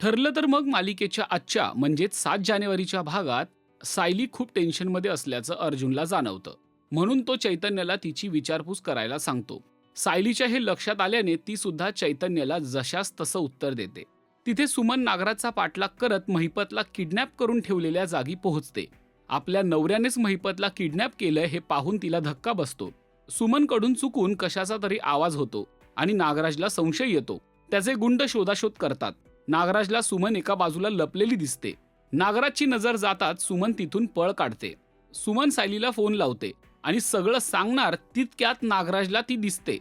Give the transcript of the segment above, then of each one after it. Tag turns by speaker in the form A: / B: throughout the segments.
A: ठरलं तर मग मालिकेच्या आजच्या म्हणजेच सात जानेवारीच्या भागात सायली खूप टेन्शनमध्ये असल्याचं अर्जुनला जाणवतं. म्हणून तो चैतन्याला तिची विचारपूस करायला सांगतो. सायलीच्या हे लक्षात आल्याने ती सुद्धा चैतन्याला जशास तसं उत्तर देते. तिथे सुमन नागराचा पाठलाग करत महिपतला किडनॅप करून ठेवलेल्या जागी पोहोचते. आपल्या नवऱ्यानेच महिपतला किडनॅप केलंय हे पाहून तिला धक्का बसतो. सुमनकडून चुकून कशाचा तरी आवाज होतो आणि नागराजला संशय येतो. त्याचे गुंड शोधाशोध करतात. नागराजला सुमन एका बाजूला लपलेली दिसते. नागराजची नजर जाताच सुमन तिथून पळ काढते. सुमन सायलीला फोन लावते आणि सगळं सांगणार तितक्यात नागराजला ती दिसते.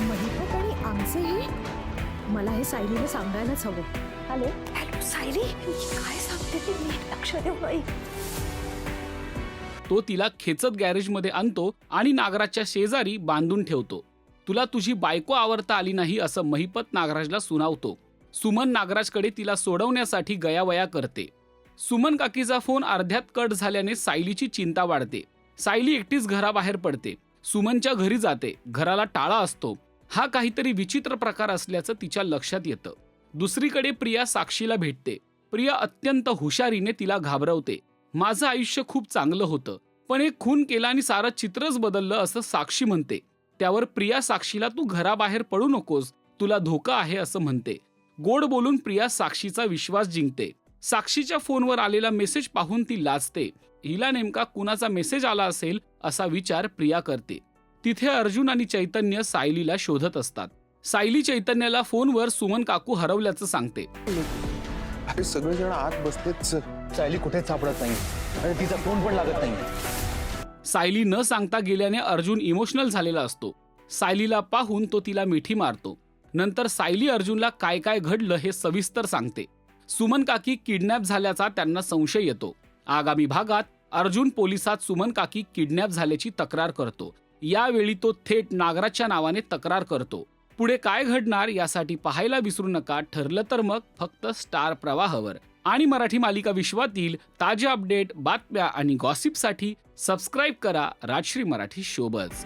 B: महिपत आणि आमचेही मला हे सायलीला सांगायलाच हवं. हॅलो? हॅलो सायली? काय सांगते ती? नीट लक्ष देऊ बाई
A: तो तिला खेचत गॅरेजमध्ये आणतो आणि नागराजच्या शेजारी बांधून ठेवतो. तुला तुझी बायको आवडता आली नाही असं महिपत नागराजला सुनावतो. सुमन नागराजकडे तिला सोडवण्यासाठी गयावया करते. सुमन काकीचा फोन अर्ध्यात कट झाल्याने सायलीची चिंता वाढते. सायली एकटीच घराबाहेर पडते. सुमनच्या घरी जाते. घराला टाळा असतो. हा काहीतरी विचित्र प्रकार असल्याचं तिच्या लक्षात येतं. दुसरीकडे प्रिया साक्षीला भेटते. प्रिया अत्यंत हुशारीने तिला घाबरवते. माझं आयुष्य खूप चांगलं होतं. पण एक खून केला आणि सारं चित्रच बदललं असं साक्षी म्हणते. त्यावर प्रिया साक्षीला तू घराबाहेर पडू नकोस तुला धोका आहे असं म्हणते. गोड बोलून प्रिया साक्षीचा विश्वास जिंकते. साक्षीच्या फोनवर आलेला मेसेज पाहून ती लाजते. हिला नेमका कुणाचा मेसेज आला असेल असा विचार प्रिया करते. तिथे अर्जुन आणि चैतन्य सायलीला शोधत असतात. सायली चैतन्याला फोनवर सुमन काकू हरवल्याचं सांगते.
C: अरे सगळेजण आत बसलेत सर.
D: सायली कुठेच सापडत नाही आणि तिचा फोन पण लागत नाही
A: सायली न सांगता गेल्याने अर्जुन इमोशनल झालेला असतो. सायलीला पाहून तो तिला मिठी मारतो. नंतर सायली अर्जुनला काय काय घडलं हे सविस्तर सांगते. सुमन काकी किडनॅप झाल्याचा त्यांना संशय येतो. आगामी भागात अर्जुन पोलिसात सुमन काकी किडनॅप झाल्याची तक्रार करतो. यावेळी तो थेट नागराजच्या नावाने तक्रार करतो. पुढे काय घडणार यासाठी पाहायला विसरू नका ठरलं तर मग फक्त स्टार प्रवाहावर. आणि मराठी मालिका विश्वातील ताज्या अपडेट बातम्या आणि गॉसिपसाठी सबस्क्राईब करा राजश्री मराठी शोबज